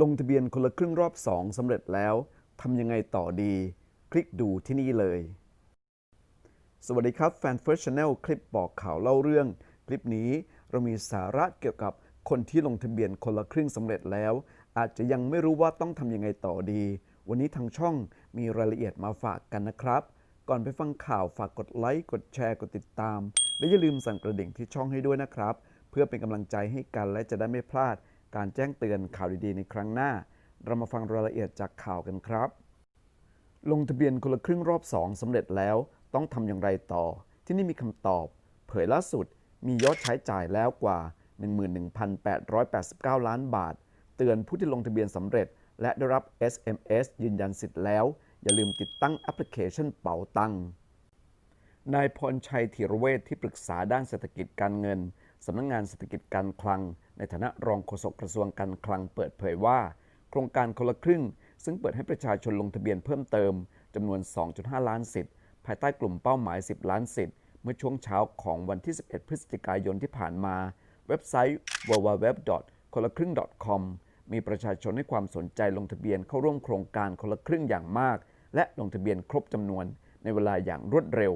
ลงทะเบียนคนละครึ่งรอบ 2สำเร็จแล้วทำยังไงต่อดี คลิกดูที่นี่เลย สวัสดีครับแฟน First Channel คลิปบอกข่าวเล่าเรื่อง คลิปนี้เรามีสาระเกี่ยวกับคนที่ลงทะเบียนคนละครึ่งสำเร็จแล้ว อาจจะยังไม่รู้ว่าต้องทำยังไงต่อดี วันนี้ทางช่องมีรายละเอียดมาฝากกันนะครับ ก่อนไปฟังข่าวฝากกดไลค์กดแชร์กดติดตาม และอย่าลืมสั่นกระดิ่งที่ช่องให้ด้วยนะครับ เพื่อเป็นกำลังใจให้กันและจะได้ไม่พลาด การแจ้งเตือนข่าวดีๆ ในครั้งหน้า เรามาฟังรายละเอียดจากข่าวกันครับ ลงทะเบียนคนละครึ่งรอบ 2สำเร็จแล้วต้องทำอย่างไรต่อ ที่นี่มีคำตอบ เผยล่าสุดมียอดใช้จ่ายแล้วกว่า 11,889 ล้านบาท เตือนผู้ที่ลงทะเบียนสำเร็จ และได้รับ SMS ยืนยันสิทธิ์แล้ว อย่าลืมติดตั้งแอปพลิเคชันเป๋าตังนายพรชัยธีรเวชที่ปรึกษาด้านเศรษฐกิจการเงินสำนักงงานเศรษฐกิจการคลัง ในฐานะรองโฆษกกระทรวงการคลังเปิดเผยว่า โครงการคนละครึ่ง ซึ่งเปิดให้ประชาชนลงทะเบียนเพิ่มเติมจำนวน 2.5 ล้านสิทธิ์ภายใต้กลุ่มเป้าหมาย 10 ล้านสิทธิ์เมื่อช่วงเช้าของวันที่ 11 พฤศจิกายนที่ผ่านมา เว็บไซต์ www. คนละครึ่ง .com มีประชาชนให้ความสนใจลงทะเบียนเข้าร่วมโครงการคนละครึ่งอย่างมาก และลงทะเบียนครบจำนวนในเวลาอย่างรวดเร็ว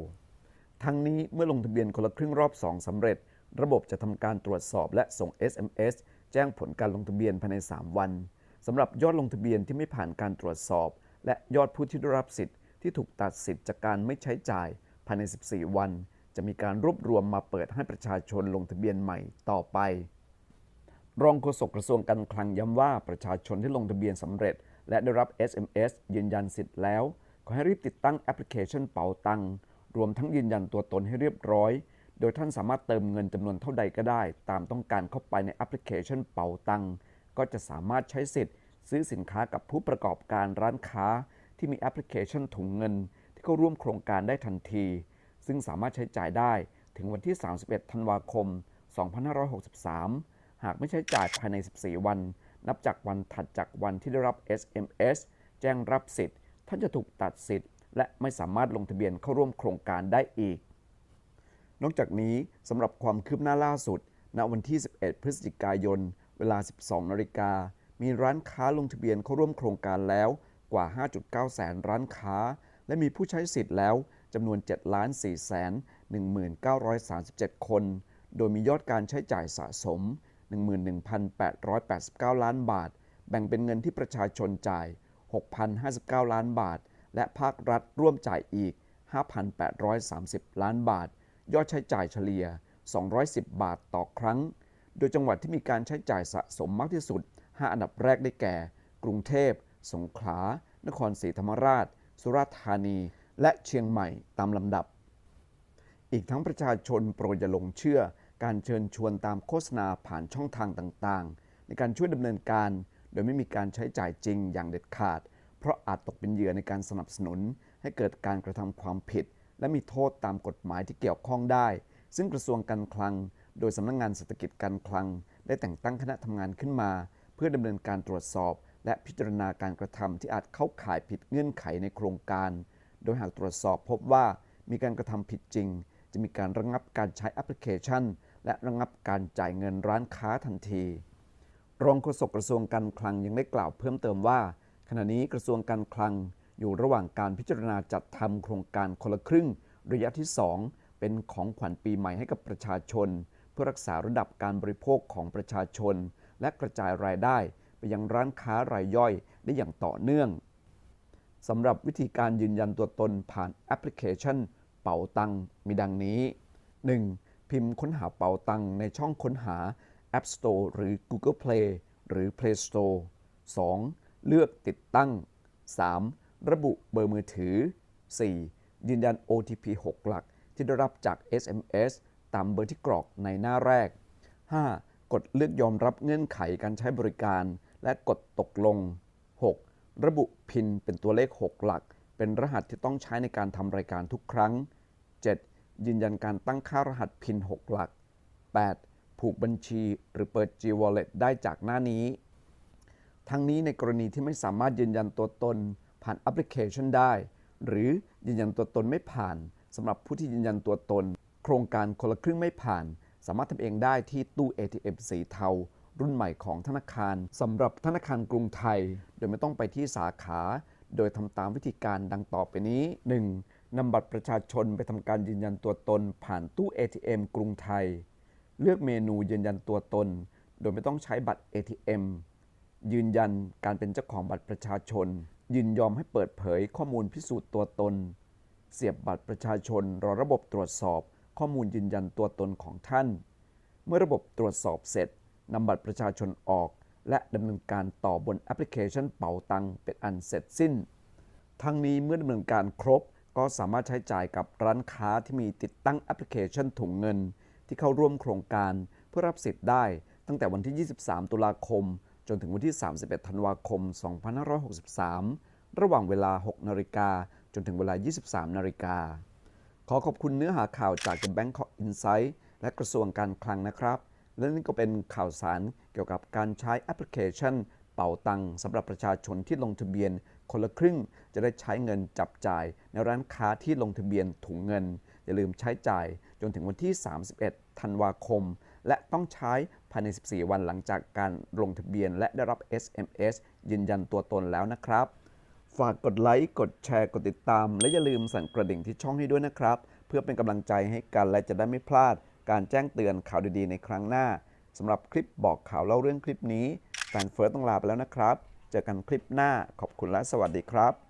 ทั้งนี้เมื่อลงทะเบียนคนละครึ่งรอบ 2สำเร็จ ระบบจะทำการตรวจสอบและส่ง SMS แจ้งผลการลงทะเบียนภายใน 3 วันสำหรับยอดลงทะเบียนที่ไม่ผ่านการตรวจสอบ และยอดผู้ที่ได้รับสิทธิ์ที่ถูกตัดสิทธิ์จากการไม่ใช้จ่ายภายใน 14 วัน จะมีการรวบรวมมาเปิดให้ประชาชนลงทะเบียนใหม่ต่อไป รองโฆษกกระทรวงการคลังย้ำว่าประชาชนที่ลงทะเบียนสำเร็จ และได้รับ SMS ยืนยันสิทธิ์แล้ว ขอให้รีบติดตั้งแอปพลิเคชันเป๋าตังรวมทั้งยืนยันตัวตนให้เรียบร้อย โดยท่านสามารถเติมเงินจำนวนเท่าใดก็ได้ ตามต้องการเข้าไปในแอปพลิเคชันเป๋าตังก็จะสามารถใช้สิทธิ์ ซื้อสินค้ากับผู้ประกอบการร้านค้า ที่มีแอปพลิเคชันถุงเงิน ที่เข้าร่วมโครงการได้ทันที ซึ่งสามารถใช้จ่ายได้ถึงวันที่ 31 ธันวาคม 2563 หากไม่ใช้จ่ายภายใน 14 วัน นับจากวันถัดจากวันที่ได้รับ SMS แจ้งรับสิทธิ์ ท่านจะถูกตัดสิทธิ์ และไม่สามารถลงทะเบียนเข้าร่วมโครงการได้อีก นอกจากนี้สำหรับความคืบหน้าล่าสุด ณ วันที่ 11 พฤศจิกายน เวลา 12 นาฬิกา มีร้านค้าลงทะเบียนเข้าร่วมโครงการแล้วกว่า 5.9 แสนร้านค้า และมีผู้ใช้สิทธิ์แล้วจำนวน 7 ล้าน4แสน1937 คน โดยมียอดการใช้จ่ายสะสม 11,889 ล้านบาท แบ่งเป็นเงินที่ประชาชนจ่าย 6,059 ล้านบาท และภาครัฐร่วมจ่ายอีก 5,830 ล้านบาท ยอดใช้จ่ายเฉลี่ย 210 บาทต่อครั้ง โดยจังหวัดที่มีการใช้จ่ายสะสมมากที่สุด 5 อันดับแรกได้แก่ กรุงเทพ สงขลา นครศรีธรรมราช สุราษฎร์ธานี และเชียงใหม่ตามลำดับ อีกทั้งประชาชนโปรดอย่าหลงเชื่อ การเชิญชวนตามโฆษณาผ่านช่องทางต่างๆ ในการช่วยดำเนินการ โดยไม่มีการใช้จ่ายจริงอย่างเด็ดขาด เพราะอาจตกเป็นเหยื่อในการสนับสนุนให้เกิดการกระทำความผิด และมีโทษตามกฎหมายที่เกี่ยวข้องได้ ซึ่งกระทรวงการคลัง โดยสำนักงงานเศรษฐกิจการคลัง ได้แต่งตั้งคณะทำงานขึ้นมา เพื่อดำเนินการตรวจสอบ และพิจารณาการกระทำที่อาจเข้าข่ายผิดเงื่อนไขในโครงการ โดยหากตรวจสอบพบว่ามีการกระทำผิดจริง จะมีการระงับการใช้แอปพลิเคชัน และระงับการจ่ายเงินร้านค้าทันที รองโฆษกกระทรวงการคลังยังได้กล่าวเพิ่มเติมว่า ขณะนี้กระทรวงการคลัง อยู่ระหว่างการพิจารณาจัดทำโครงการคนละครึ่ง ระยะที่ 2 เป็นของขวัญปีใหม่ให้กับประชาชน เพื่อรักษาระดับการบริโภคของประชาชน และกระจายรายได้ ไปยังร้านค้ารายย่อยได้อย่างต่อเนื่องสำหรับวิธีการยืนยันตัวตนผ่านแอปพลิเคชัน เป๋าตังมีดังนี้ 1. พิมพ์ค้นหาเป๋าตังในช่องค้นหา App Store หรือ Google Play หรือ Play Store 2. เลือกติดตั้ง 3. ระบุเบอร์มือถือ 4. ยืนยัน OTP 6 หลัก ที่ได้รับจาก SMS ตามเบอร์ที่กรอกในหน้าแรก 5. กดเลือกยอมรับเงื่อนไขการใช้บริการ และกดตกลง 6. ระบุพินเป็นตัวเลข 6 หลัก เป็นรหัสที่ต้องใช้ในการทำรายการทุกครั้ง 7. ยืนยันการตั้งค่ารหัสพิน 6 หลัก 8. ผูกบัญชีหรือเปิด G-Wallet ได้จากหน้านี้ ทั้งนี้ในกรณีที่ไม่สามารถยืนยันตัวตน ผ่านแอปพลิเคชันได้ หรือยืนยันตัวตนไม่ผ่านสำหรับผู้ที่ยืนยันตัวตน โครงการคนละครึ่งไม่ผ่าน สามารถทำเองได้ที่ตู้ ATM สีเทา รุ่นใหม่ของธนาคารสำหรับธนาคารกรุงไทย โดยไม่ต้องไปที่สาขา โดยทำตามวิธีการดังต่อไปนี้ 1. นำบัตรประชาชนไปทำการยืนยันตัวตน ผ่านตู้ ATM กรุงไทย เลือกเมนูยืนยันตัวตน โดยไม่ต้องใช้บัตร ATM ยืนยันการเป็นเจ้าของบัตรประชาชน ยินยอมให้เปิดเผยข้อมูลพิสูจน์ตัวตน เสียบบัตรประชาชนรอระบบตรวจสอบข้อมูลยืนยันตัวตนของท่าน เมื่อระบบตรวจสอบเสร็จนำบัตรประชาชนออก และดำเนินการต่อบนแอปพลิเคชันเป๋าตังเป็นอันเสร็จสิ้น ทั้งนี้เมื่อดำเนินการครบ ก็สามารถใช้จ่ายกับร้านค้าที่มีติดตั้งแอปพลิเคชันถุงเงิน ที่เข้าร่วมโครงการเพื่อรับสิทธิ์ได้ ตั้งแต่วันที่ 23 ตุลาคม จนถึงวันที่ 31 ธันวาคม 2563 ระหว่างเวลา 6 นาฬิกา จนถึงเวลา 23 นาฬิกา ขอขอบคุณเนื้อหาข่าวจาก The Bangkok Insight และกระทรวงการคลังนะครับ และนี่ก็เป็นข่าวสารเกี่ยวกับการใช้แอปพลิเคชัน เป่าตังสำหรับประชาชนที่ลงทะเบียน คนละครึ่งจะได้ใช้เงินจับจ่ายในร้านค้าที่ลงทะเบียนถุงเงิน อย่าลืมใช้จ่ายจนถึงวันที่ 31 ธันวาคม และต้องใช้ภายใน 14 วันหลังจากการลงทะเบียน และได้รับ SMS ยืนยันตัวตนแล้วนะครับ ฝากกดไลค์ กดแชร์ กดติดตาม และอย่าลืมสั่นกระดิ่งที่ช่องให้ด้วยนะครับ เพื่อเป็นกำลังใจให้กันและจะได้ไม่พลาด การแจ้งเตือนข่าวดีๆในครั้งหน้าสำหรับคลิปบอกข่าวเล่าเรื่องคลิปนี้แฟนเฟิร์สต้องลาไปแล้วนะครับ เจอกันคลิปหน้าขอบคุณและสวัสดีครับ